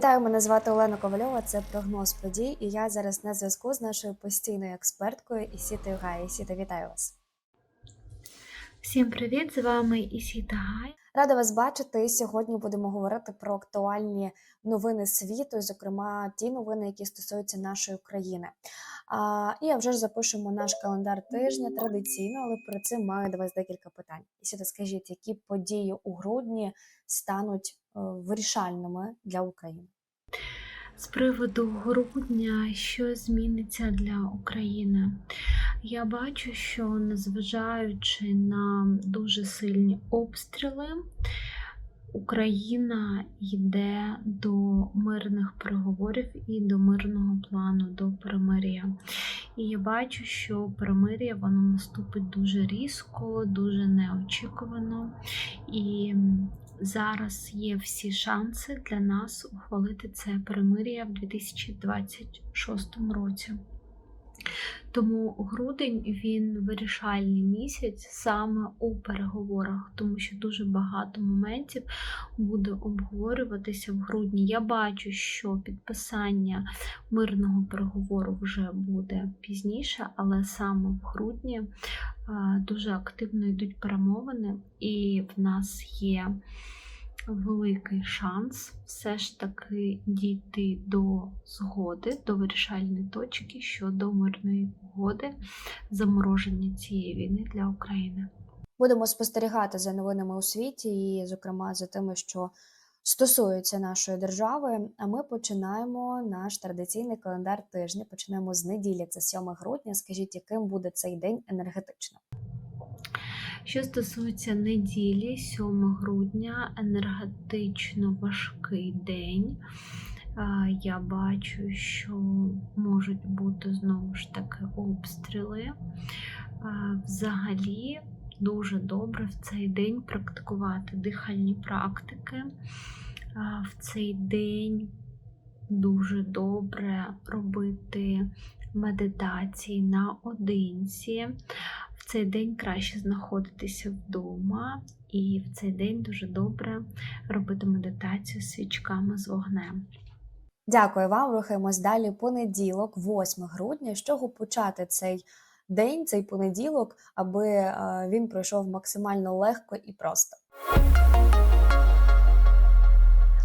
Вітаю, мене звати Олена Ковальова. Це прогноз подій. І я зараз на зв'язку з нашою постійною експерткою Ісітою Гай. Ісіта, вітаю вас. Всім привіт! З вами Ісіта Гай. Рада вас бачити. Сьогодні будемо говорити про актуальні новини світу, зокрема, ті новини, які стосуються нашої країни. А, і а вже ж запишемо наш календар тижня традиційно, але перед цим маю до вас декілька питань. Ісіта, скажіть, які події у грудні стануть е, вирішальними для України? З приводу грудня, що зміниться для України? Я бачу, що незважаючи на дуже сильні обстріли, Україна йде до мирних переговорів і до мирного плану, до перемир'я. І я бачу, що перемир'я воно наступить дуже різко, дуже неочікувано. І зараз є всі шанси для нас ухвалити це перемир'я в 2026 році. Тому грудень він вирішальний місяць саме у переговорах, тому що дуже багато моментів буде обговорюватися в грудні. Я бачу, що підписання мирного переговору вже буде пізніше, але саме в грудні е, дуже активно йдуть перемовини, і в нас є великий шанс все ж таки дійти до згоди, до вирішальної точки щодо мирної угоди, замороження цієї війни для України. Будемо спостерігати за новинами у світі, і, зокрема, за тими, що стосуються нашої держави. А ми починаємо наш традиційний календар тижня. Почнемо з неділі, це 7 грудня. Скажіть, яким буде цей день енергетично? Що стосується неділі, 7 грудня, енергетично важкий день. Я бачу, що можуть бути знову ж таки обстріли. Взагалі дуже добре в цей день практикувати дихальні практики. В цей день дуже добре робити медитації наодинці. Цей день краще знаходитися вдома, і в цей день дуже добре робити медитацію з свічками з вогнем. Дякую вам. Рухаємось далі. Понеділок, 8 грудня. З чого почати цей день, цей понеділок, аби е, він пройшов максимально легко і просто.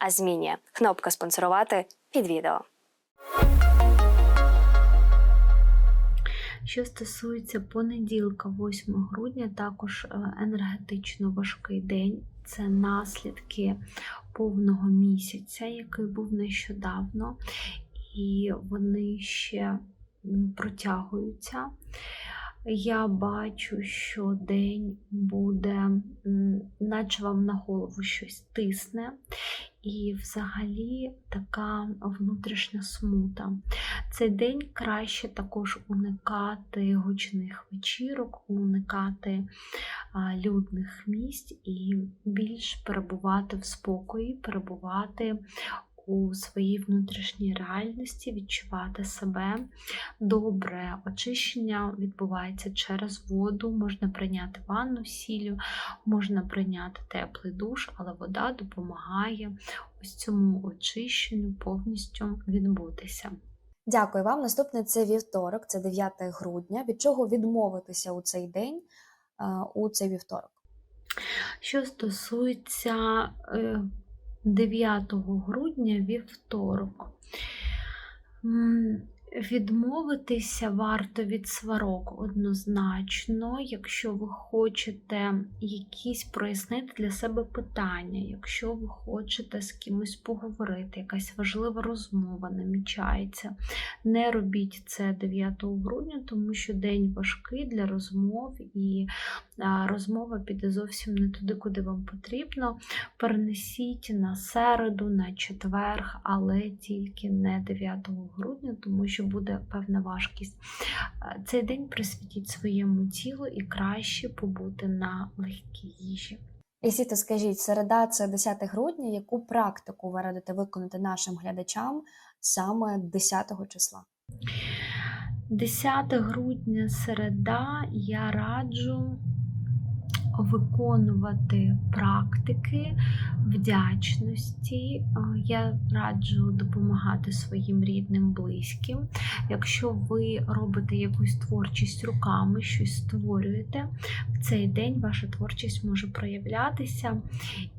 а змінює. Кнопка спонсорувати під відео. Що стосується понеділка, 8 грудня, також е, енергетично важкий день. Це наслідки повного місяця, який був нещодавно, і вони ще протягуються. Я бачу, що день буде, наче вам на голову щось тисне, і взагалі така внутрішня смута. Цей день краще також уникати гучних вечірок, уникати людних місць і більш перебувати в спокої, перебувати у своїй внутрішній реальності, відчувати себе. Добре очищення відбувається через воду, можна прийняти ванну сіллю, можна прийняти теплий душ, але вода допомагає ось цьому очищенню повністю відбутися. Дякую вам. Наступне це вівторок, це 9 грудня. Від чого відмовитися у цей день, у цей вівторок? Що стосується е, 9 грудня вівторок. Відмовитися варто від сварок однозначно, якщо ви хочете якісь прояснити для себе питання, якщо ви хочете з кимось поговорити, якась важлива розмова намічається. Не робіть це 9 грудня, тому що день важкий для розмов, і розмова піде зовсім не туди, куди вам потрібно. Перенесіть на середу, на четверг, але тільки не 9 грудня, тому що буде певна важкість. Е, Цей день присвятіть своєму тілу і краще побути на легкій їжі. Ісіто, скажіть, середа це 10 грудня. Яку практику ви радите виконати нашим глядачам саме 10 числа? 10 грудня середа я раджу виконувати практики вдячності. Я раджу допомагати своїм рідним, близьким. Якщо ви робите якусь творчість руками, щось створюєте, в цей день ваша творчість може проявлятися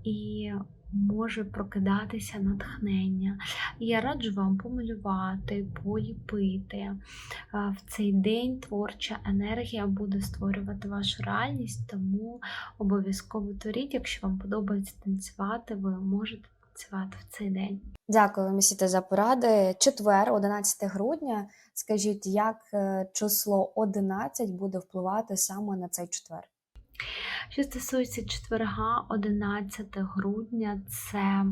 і може прокидатися натхнення. Я раджу вам помалювати, поліпити. Е, В цей день творча енергія буде створювати вашу реальність, тому обов'язково творіть. Якщо вам подобається танцювати, ви можете танцювати в цей день. Дякую вам, Ісіто, за поради. Четвер, 11 грудня. Скажіть, як е, число 11 буде впливати саме на цей четвер? Що стосується четверга, 11 грудня, це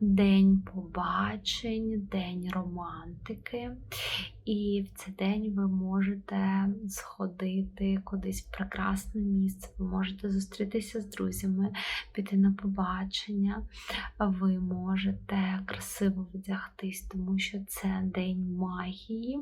день побачень, день романтики. І в цей день ви можете сходити кудись в прекрасне місце, ви можете зустрітися з друзями, піти на побачення, ви можете красиво вдягтись, тому що це день магії.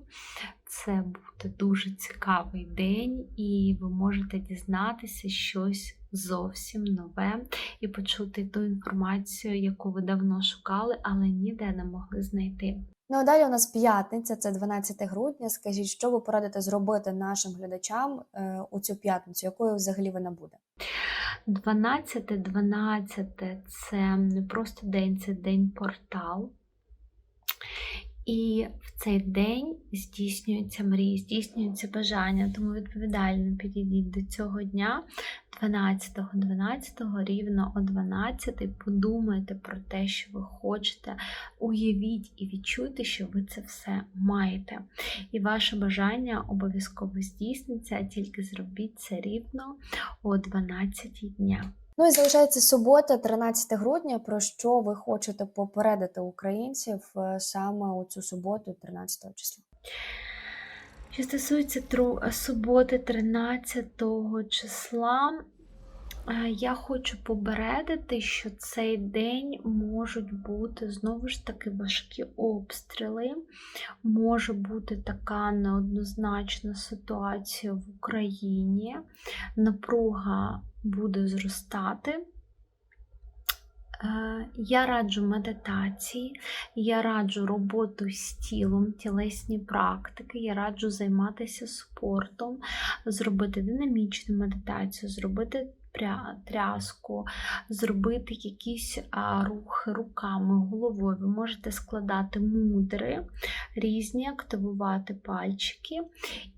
Це буде дуже цікавий день, і ви можете дізнатися щось зовсім нове і почути ту інформацію, яку ви давно шукали, але ніде не могли знайти. Ну а далі у нас п'ятниця, це 12 грудня. Скажіть, що ви порадите зробити нашим глядачам е, у цю п'ятницю, якою взагалі вона буде? 12 12 це не просто день, це день портал. І в цей день здійснюються мрії, здійснюються бажання, тому відповідально підійдіть до цього дня, 12-го, 12-го, рівно о 12 подумайте про те, що ви хочете, уявіть і відчуйте, що ви це все маєте. І ваше бажання обов'язково здійсниться, тільки зробіть це рівно о 12 дня. Ну і залишається субота, 13 грудня. Про що ви хочете попередити українців е, саме у цю суботу, 13 числа? Що стосується тру- суботи 13 числа, е, я хочу попередити, що цей день можуть бути знову ж таки важкі обстріли, може бути така неоднозначна ситуація в Україні, напруга буде зростати. Е, Я раджу медитації, я раджу роботу з тілом, тілесні практики, я раджу займатися спортом, зробити динамічну медитацію, зробити тряску, зробити якісь рухи руками, головою. Ви можете складати мудри різні, активувати пальчики,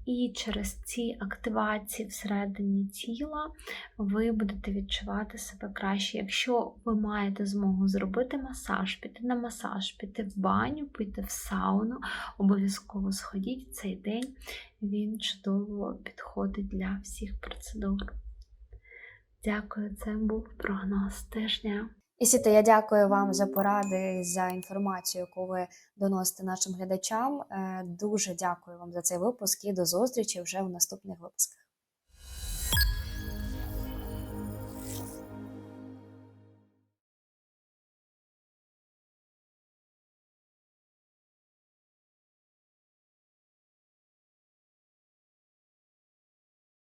і через ці активації всередині тіла ви будете відчувати себе краще. Якщо ви маєте змогу зробити масаж, піти на масаж, піти в баню, піти в сауну, обов'язково сходіть цей день. Він чудово підходить для всіх процедур. Дякую, це був прогноз тижня. Ісіто, я дякую вам за поради за інформацію, яку ви доносите нашим глядачам. Е, Дуже дякую вам за цей випуск і до зустрічі вже в наступних випусках.